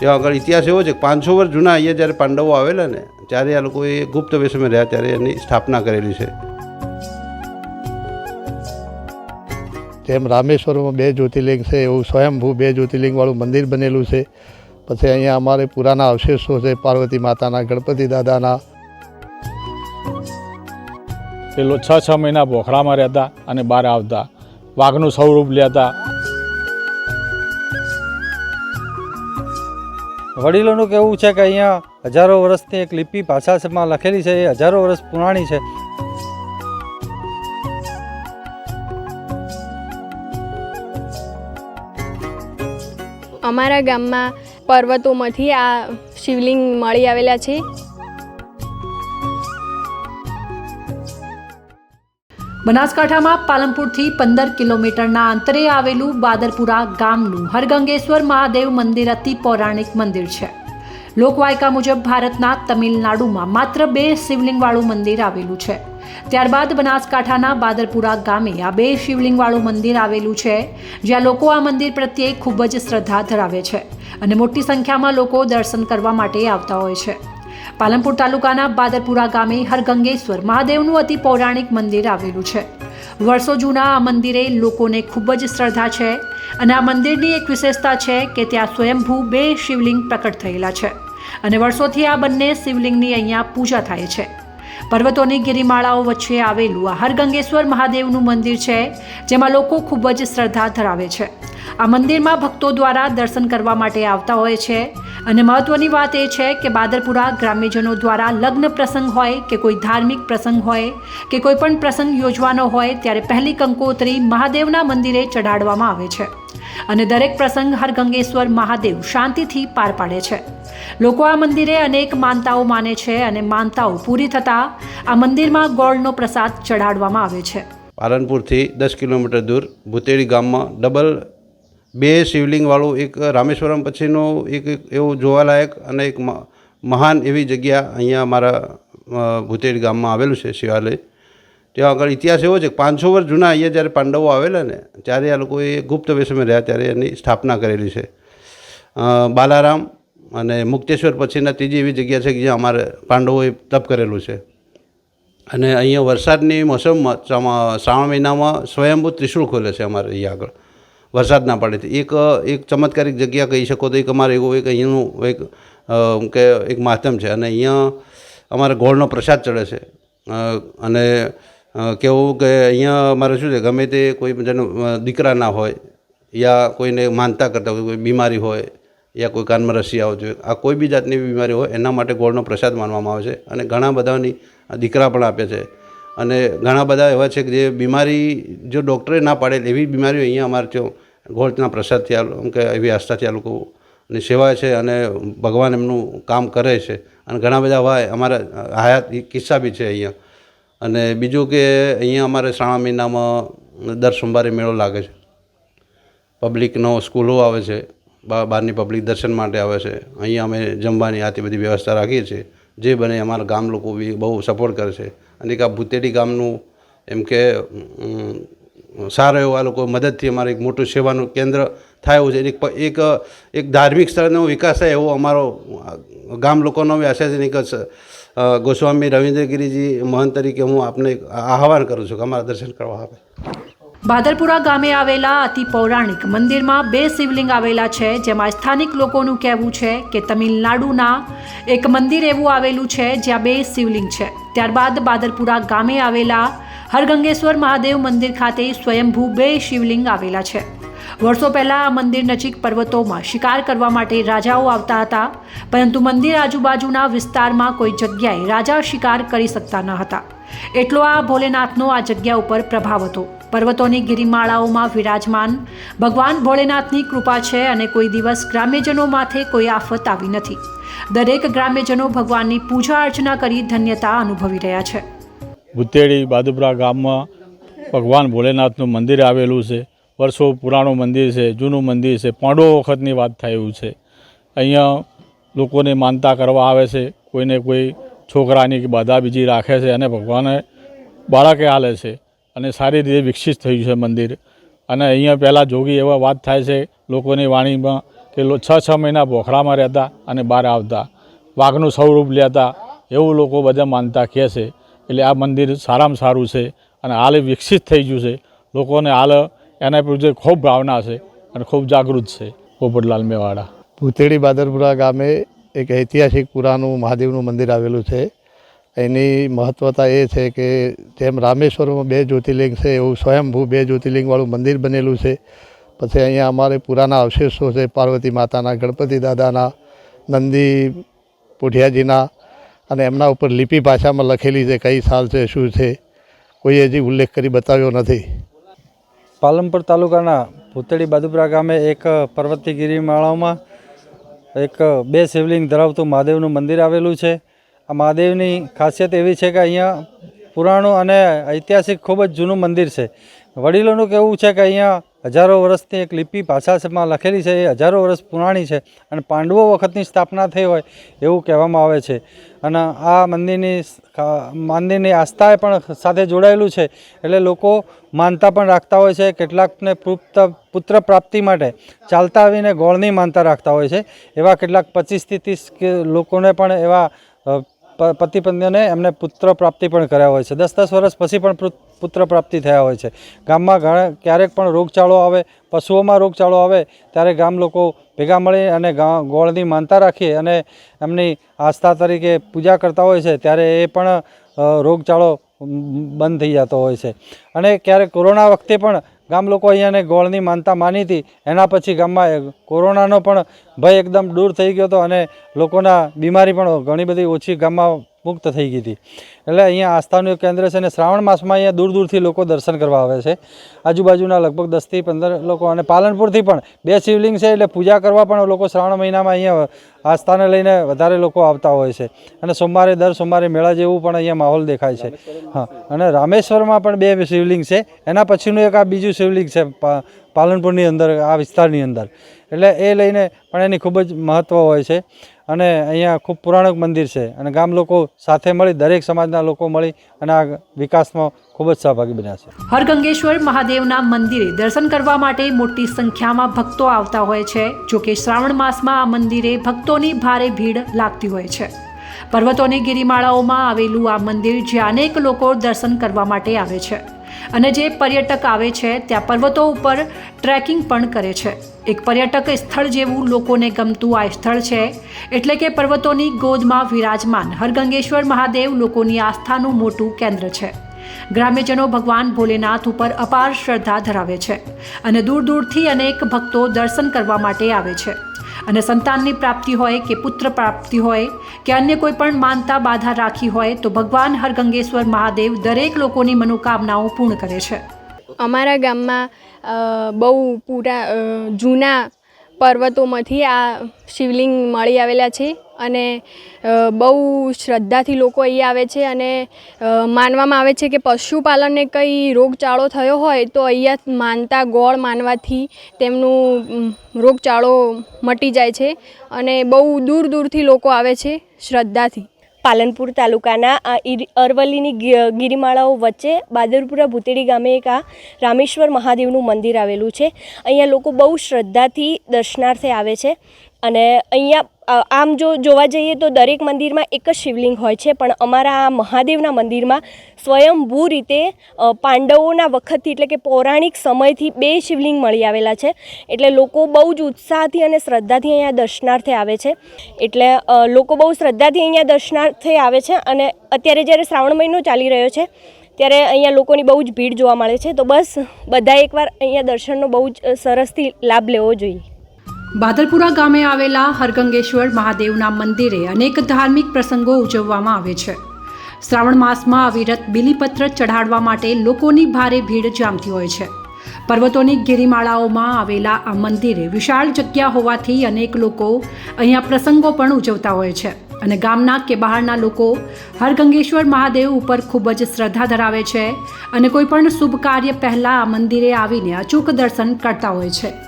ત્યાં આગળ ઇતિહાસ એવો છે કે પાંચસો વર્ષ જૂના અહીંયા જ્યારે પાંડવો આવેલા ને ત્યારે આ લોકોએ ગુપ્ત વેશમાં રહ્યા ત્યારે એની સ્થાપના કરેલી છે. તેમ રામેશ્વરમાં બે જ્યોતિર્લિંગ છે એવું સ્વયંભૂ બે જ્યોતિર્લિંગવાળું મંદિર બનેલું છે. પછી અહીંયા અમારે પુરાના અવશેષો છે પાર્વતી માતાના ગણપતિ દાદાના. પેલો છ છ મહિના બોખડામાં રહેતા અને બહાર આવતા. વાઘનું સ્વરૂપ લેતા. વડીલોનું કહેવું છે કે અહીંયા હજારો વર્ષની એક લિપિ ભાષામાં લખેલી છે, એ હજારો વર્ષ પુરાણી છે. અમારા ગામમાં પર્વતોમાંથી આ શિવલિંગ મળી આવેલા છે. બનાસકાંઠામાં પાલનપુરથી પંદર કિલોમીટરના અંતરે આવેલું બાદરપુરા ગામનું હરગંગેશ્વર મહાદેવ મંદિર અતિ પૌરાણિક મંદિર છે. લોકવાયકા મુજબ ભારતના તમિલનાડુમાં માત્ર બે શિવલિંગવાળું મંદિર આવેલું છે. ત્યારબાદ બનાસકાંઠાના બાદરપુરા ગામે આ બે શિવલિંગવાળું મંદિર આવેલું છે, જ્યાં લોકો આ મંદિર પ્રત્યે ખૂબ જ શ્રદ્ધા ધરાવે છે અને મોટી સંખ્યામાં લોકો દર્શન કરવા માટે આવતા હોય છે. પાલનપુર તાલુકાના બાદરપુરા ગામે હરગંગેશ્વર મહાદેવનું અતિ પૌરાણિક મંદિર આવેલું છે. વર્ષો જૂના આ મંદિરે લોકોને ખૂબ જ શ્રદ્ધા છે અને આ મંદિરની એક વિશેષતા છે કે ત્યાં સ્વયંભૂ બે શિવલિંગ પ્રકટ થયેલા છે. અને વર્ષોથી આ બંને શિવલિંગની અહીંયા પૂજા થાય છે. પર્વતોની ગિરિમાળાઓ વચ્ચે આવેલું આ હરગંગેશ્વર મહાદેવનું મંદિર છે, જેમાં લોકો ખૂબ જ શ્રદ્ધા ધરાવે છે. આ મંદિરમાં ભક્તો દ્વારા દર્શન કરવા માટે આવતા હોય છે અને મહત્વની વાત એ છે કે બાદરપુરા ગ્રામ્યજનો દ્વારા લગ્ન પ્રસંગ હોય કે કોઈ ધાર્મિક પ્રસંગ હોય કે કોઈ પણ પ્રસંગ યોજવાનો હોય, ત્યારે પહેલી કંકોત્રી મહાદેવના મંદિરે ચઢાડવામાં આવે છે. અને દરેક પ્રસંગ હરગંગેશ્વર મહાદેવ શાંતિથી પાર પાડે છે. લોકો આ મંદિરે અનેક માનતાઓ માને છે અને માનતાઓ પૂરી થતાં આ મંદિરમાં ગોળનો પ્રસાદ ચઢાડવામાં આવે છે. પાલનપુરથી દસ કિલોમીટર દૂર ભૂતેડી ગામમાં ડબલ બે શિવલિંગવાળું એક રામેશ્વરમ પછીનો એક એવું જોવાલાયક અને એક મહાન એવી જગ્યા અહીંયા અમારા ભૂતેડી ગામમાં આવેલું છે શિવાલય. ત્યાં આગળ ઇતિહાસ એવો છે કે પાંચસો વર્ષ જૂના અહીંયા જ્યારે પાંડવો આવેલા ને, ત્યારે આ લોકોએ ગુપ્ત વેશમાં રહ્યા, ત્યારે એની સ્થાપના કરેલી છે. બાલારામ અને મુક્તેશ્વર પછીના ત્રીજી એવી જગ્યા છે કે જ્યાં અમારે પાંડવોએ તપ કરેલું છે. અને અહીંયા વરસાદની મોસમમાં શ્રાવણ મહિનામાં સ્વયંભૂ ત્રિશુળ ખોલે છે અમારે અહીંયા આગળ. વરસાદ ના પડે એક એક ચમત્કારિક જગ્યા કહી શકો તો એક અમારે એવું એક અહીંનું એક કે એક માધ્યમ છે. અને અહીંયા અમારે ગોળનો પ્રસાદ ચડે છે. અને કેવું કે અહીંયા અમારે શું છે, ગમે તે કોઈ જેનો દીકરા ના હોય, યા કોઈને માનતા કરતા હોય, કોઈ બીમારી હોય, યા કોઈ કાનમાં રસી આવે છે આ કોઈ બી જાતની બીમારી હોય, એના માટે ગોળનો પ્રસાદ માનવામાં આવે છે અને ઘણા બધાની દીકરા પણ આપે છે. અને ઘણા બધા એવા છે કે જે બીમારી, જો ડૉક્ટરે ના પાડે, એવી બીમારીઓ અહીંયા અમારે ત્યાં ગોળના પ્રસાદથી આ કે એવી આસ્થાથી આ લોકોની સેવા છે અને ભગવાન એમનું કામ કરે છે. અને ઘણા બધા એવા અમારા હયાત કિસ્સા બી છે અહીંયા. અને બીજું કે અહીંયા અમારે શ્રાવણ મહિનામાં દર સોમવારે મેળો લાગે છે. પબ્લિકનો સ્કૂલો આવે છે બહારની પબ્લિક દર્શન માટે આવે છે. અહીંયા અમે જમવાની આથી બધી વ્યવસ્થા રાખીએ છીએ, જે બને અમારા ગામ લોકો બી બહુ સપોર્ટ કરે છે. અને એક આ ભૂતેડી ગામનું એમ કે સારો એવો આ લોકો મદદથી અમારે એક મોટું સેવાનું કેન્દ્ર થાય એવું છે. એક એક એક ધાર્મિક સ્થળનો વિકાસ થાય એવો અમારો ગામ લોકોનો બી આશા છે એક ગોસ્વામી રવિન્દ્રગીરીજી મહંત તરીકે હું આપને આહવાન કરું છું કે અમારા દર્શન કરવા આવે. બાદરપુરા ગામે આવેલા અતિ પૌરાણિક મંદિરમાં બે શિવલિંગ આવેલા છે, જેમાં સ્થાનિક લોકોનું કહેવું છે કે તમિલનાડુના એક મંદિર એવું આવેલું છે જ્યાં બે શિવલિંગ છે. ત્યારબાદ બાદરપુરા ગામે આવેલા હરગંગેશ્વર મહાદેવ મંદિર ખાતે સ્વયંભૂ બે શિવલિંગ આવેલા છે. વર્ષો પહેલાં આ મંદિર નજીક પર્વતોમાં શિકાર કરવા માટે રાજાઓ આવતા હતા, પરંતુ મંદિર આજુબાજુના વિસ્તારમાં કોઈ જગ્યાએ રાજા શિકાર કરી શકતા ન હતા. એટલો આ ભોલેનાથનો આ જગ્યા ઉપર પ્રભાવ હતો. પર્વતોની ગિરિમાળાઓમાં વિરાજમાન. ભગવાન ભોળેનાથની કૃપા છે અને કોઈ દિવસ ગ્રામ્યજનો માથે કોઈ આફત આવી નથી. દરેક ગ્રામ્યજનો ભગવાનની પૂજા અર્ચના કરી ધન્યતા અનુભવી રહ્યા છે. ભૂતેડી બાદુપરા ગામમાં ભગવાન ભોલેનાથનું મંદિર આવેલું છે. વર્ષો પુરાણું મંદિર છે, જૂનું મંદિર છે. પાંડો વખતની વાત થાય છે. અહીંયા લોકોને માનતા કરવા આવે છે, કોઈને કોઈ છોકરાની બાધા બીજી રાખે છે અને ભગવાને બાળકે હાલે છે. અને સારી રીતે વિકસિત થયું છે મંદિર. અને અહીંયા પહેલાં જોગી એવા વાત થાય છે, લોકોની વાણીમાં કે છ છ મહિના બોખડામાં રહેતા અને બહાર આવતા. વાઘનું સ્વરૂપ લેતા, એવું લોકો બધા માનતા કહે છે. એટલે આ મંદિર સારામાં સારું છે અને હાલ વિકસિત થઈ ગયું છે. લોકોને હાલ એના પ્રત્યે ખૂબ ભાવના છે અને ખૂબ જાગૃત છે પોપટલાલ મેવાડા. ભૂતેડી બાદરપુરા ગામે એક ઐતિહાસિક પુરાનું મહાદેવનું મંદિર આવેલું છે. એની મહત્વતા એ છે કે જેમ રામેશ્વરમાં બે જ્યોતિર્લિંગ છે, એવું સ્વયંભૂ બે જ્યોતિર્લિંગવાળું મંદિર બનેલું છે. પછી અહીંયા અમારે પુરાના અવશેષો છે, પાર્વતી માતાના, ગણપતિ દાદાના, નંદી પુઢિયાજીના અને એમના ઉપર લિપિ ભાષામાં લખેલી છે કઈ સાલ છે, શું છે, કોઈ હજી ઉલ્લેખ કરી બતાવ્યો નથી. પાલનપુર તાલુકાના ભૂતળી બાદુપરા ગામે એક પર્વતી ગિરિમાળાઓમાં એક બે શિવલિંગ ધરાવતું મહાદેવનું મંદિર આવેલું છે. આ મહાદેવની ખાસિયત એવી છે કે અહીંયા પુરાણું અને ઐતિહાસિક ખૂબ જ જૂનું મંદિર છે. વડીલોનું કહેવું છે કે અહીંયા હજારો વર્ષની એક લિપિ ભાષામાં લખેલી છે, એ હજારો વર્ષ પુરાણી છે અને પાંડવો વખતની સ્થાપના થઈ હોય એવું કહેવામાં આવે છે. અને આ મંદિરની મંદિરની આસ્થાએ પણ સાથે જોડાયેલું છે. એટલે લોકો માનતા પણ રાખતા હોય છે, કેટલાકને પુત્ર પુત્ર પ્રાપ્તિ માટે ચાલતા આવીને ગોળની માનતા રાખતા હોય છે. એવા કેટલાક પચીસથી ત્રીસ લોકોને પણ એવા પતિ પત્નીઓને એમને પુત્ર પ્રાપ્તિ પણ કર્યા હોય છે. દસ દસ વર્ષ પછી પણ પુત્ર પ્રાપ્તિ થયા હોય છે. ગામમાં ઘણા, ક્યારેક પણ રોગચાળો આવે, પશુઓમાં રોગચાળો આવે, ત્યારે ગામ લોકો ભેગા મળી અને ગોળની માનતા રાખી અને એમની આસ્થા તરીકે પૂજા કરતા હોય છે, ત્યારે એ પણ રોગચાળો બંધ થઈ જતો હોય છે. અને ક્યારેક કોરોના વખતે પણ ગામ લોકો અહીંયાને ગોળની માનતા માની હતી. એના પછી ગામમાં કોરોનાનો પણ ભય એકદમ દૂર થઈ ગયો હતો અને લોકોના બીમારી પણ ઘણી બધી ઓછી ગામમાં મુક્ત થઈ ગઈ હતી. એટલે અહીંયા આસ્થાનું એક કેન્દ્ર છે અને શ્રાવણ માસમાં અહીંયા દૂર દૂરથી લોકો દર્શન કરવા આવે છે. આજુબાજુના લગભગ દસથી પંદર લોકો અને પાલનપુરથી પણ બે શિવલિંગ છે એટલે પૂજા કરવા પણ લોકો શ્રાવણ મહિનામાં અહીંયા આસ્થાને લઈને વધારે લોકો આવતા હોય છે. અને સોમવારે દર સોમવારે મેળા જેવું પણ અહીંયા માહોલ દેખાય છે. હા, અને રામેશ્વરમાં પણ બે શિવલિંગ છે. એના પછીનું એક આ બીજું શિવલિંગ છે પાલનપુરની અંદર, આ વિસ્તારની અંદર. એટલે એ લઈને પણ એની ખૂબ જ મહત્ત્વ હોય છે. અને અહીંયા ખૂબ પુરાણક મંદિર છે. અને ગામ લોકો સાથે મળી, દરેક સમાજના લોકો મળી અને આ વિકાસમાં ખૂબ જ સહભાગી બન્યા છે. હરગંગેશ્વર મહાદેવના મંદિરે દર્શન કરવા માટે મોટી સંખ્યામાં ભક્તો આવતા હોય છે જોકે શ્રાવણ માસમાં આ મંદિરે ભક્તોની ભારે ભીડ લાગતી હોય છે. પર્વતોની ગિરિમાળાઓમાં આવેલું આ મંદિર જ્યાં અનેક લોકો દર્શન કરવા માટે આવે છે. અને જે પર્યટક આવે છે, ત્યાં પર્વતો ઉપર ટ્રેકિંગ પણ કરે છે. એક પર્યટક સ્થળ જેવું લોકોને ગમતું આ સ્થળ છે, એટલે કે પર્વતોની ગોદમાં વિરાજમાન હરગંગેશ્વર મહાદેવ લોકોની આસ્થાનું મોટું કેન્દ્ર છે. ગ્રામ્યજનો ભગવાન ભોલેનાથ ઉપર અપાર શ્રદ્ધા ધરાવે છે અને દૂર દૂરથી અનેક ભક્તો દર્શન કરવા માટે આવે છે. અને સંતાનની પ્રાપ્તિ હોય કે પુત્ર પ્રાપ્તિ હોય કે અન્ય કોઈ પણ માનતા બાધા રાખી હોય તો ભગવાન હરગંગેશ્વર મહાદેવ દરેક લોકોની મનોકામનાઓ પૂર્ણ કરે છે. અમારા ગામમાં બહુ પૂરા જૂના પર્વતોમાંથી આ શિવલિંગ મળી આવેલા છે. અને બહુ શ્રદ્ધાથી લોકો અહીં આવે છે અને માનવામાં આવે છે કે પશુપાલનને કંઈ રોગચાળો થયો હોય તો અહીંયા માનતા ગોળ માનવાથી તેમનું રોગચાળો મટી જાય છે અને બહુ દૂર દૂરથી લોકો આવે છે શ્રદ્ધાથી. પાલનપુર તાલુકાના આ અરવલ્લીની ગિરિમાળાઓ વચ્ચે બાદરપુરા ભૂતેડી ગામે એક આ રામેશ્વર મહાદેવનું મંદિર આવેલું છે. અહીંયા લોકો બહુ શ્રદ્ધાથી દર્શનાર્થે આવે છે. અને અહીંયા આમ જો જોવા જઈએ તો દરેક મંદિરમાં એક જ શિવલિંગ હોય છે, પણ અમારા આ મહાદેવના મંદિરમાં સ્વયંભૂ રીતે પાંડવોના વખતથી એટલે કે પૌરાણિક સમયથી બે શિવલિંગ મળી આવેલા છે. એટલે લોકો બહુ જ ઉત્સાહથી અને શ્રદ્ધાથી અહીંયા દર્શનાર્થે આવે છે. એટલે લોકો બહુ શ્રદ્ધાથી અહીંયા દર્શનાર્થે આવે છે અને અત્યારે જ્યારે શ્રાવણ મહિનો ચાલી રહ્યો છે, ત્યારે અહીંયા લોકોની બહુ જ ભીડ જોવા મળે છે. તો બસ બધા એકવાર અહીંયા દર્શનનો બહુ જ સરસથી લાભ લેવો જોઈએ. બાદલપુરા ગામે આવેલા હરગંગેશ્વર મહાદેવના મંદિરે અનેક ધાર્મિક પ્રસંગો ઉજવવામાં આવે છે. શ્રાવણ માસમાં અવિરત બિલીપત્ર ચઢાડવા માટે લોકોની ભારે ભીડ જામતી હોય છે. પર્વતોની ગિરિમાળાઓમાં આવેલા આ મંદિરે વિશાળ જગ્યા હોવાથી અનેક લોકો અહીંયા પ્રસંગો પણ ઉજવતા હોય છે અને ગામના કે બહારના લોકો હરગંગેશ્વર મહાદેવ ઉપર ખૂબ જ શ્રદ્ધા ધરાવે છે અને કોઈ પણ શુભ કાર્ય પહેલાં આ મંદિરે આવીને અચૂક દર્શન કરતા હોય છે.